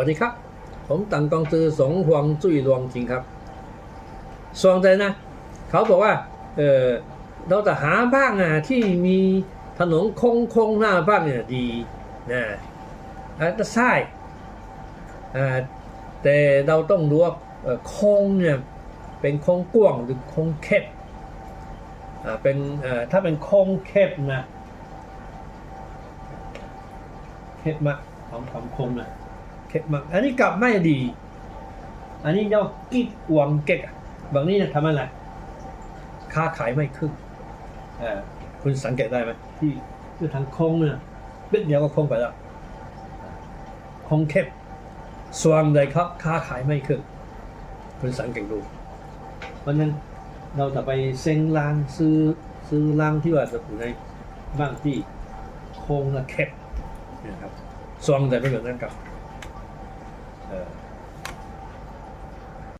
วัสดีครับ ผมตังกองซือสงหวงจุ้ยรวงจริงครับสวงใจนะ เขาบอกว่า เออเราจะหาบ้างอะที่มีถนนโค้งคงๆหน้าบ้างเนี่ยดีนะอะใช่อ่าแต่เราต้องรู้ว่าโค้งเนี่ยเป็นโค้งกว้างหรือโค้งแคบอ่าเป็นอ่อถ้าเป็นโค้งแคบนะแคบมากของคำคมนะ เข็ดมากอันนี้กลับไม่ดี อันนี้เรียกว่ากิ๊กหวังเก๊กอะบางนี้เนี่ยทำอะไร ค้าขายไม่ขึ้นเออคุณสังเกตได้ไหมที่ที่ทางคงเนี่ยปิดเดียวก็คงไปแล้วคงเข็บส่วนใดครับ ค้าขายไม่ขึ้นคุณสังเกตดูเพราะนั้นเราจะไปเซ็งรางซื้อซื้อรางที่ว่าจะอยู่ในบ้านที่โคงและเข็บนะครับส่วนใดเป็นแบบนั้นครับ เอ่อ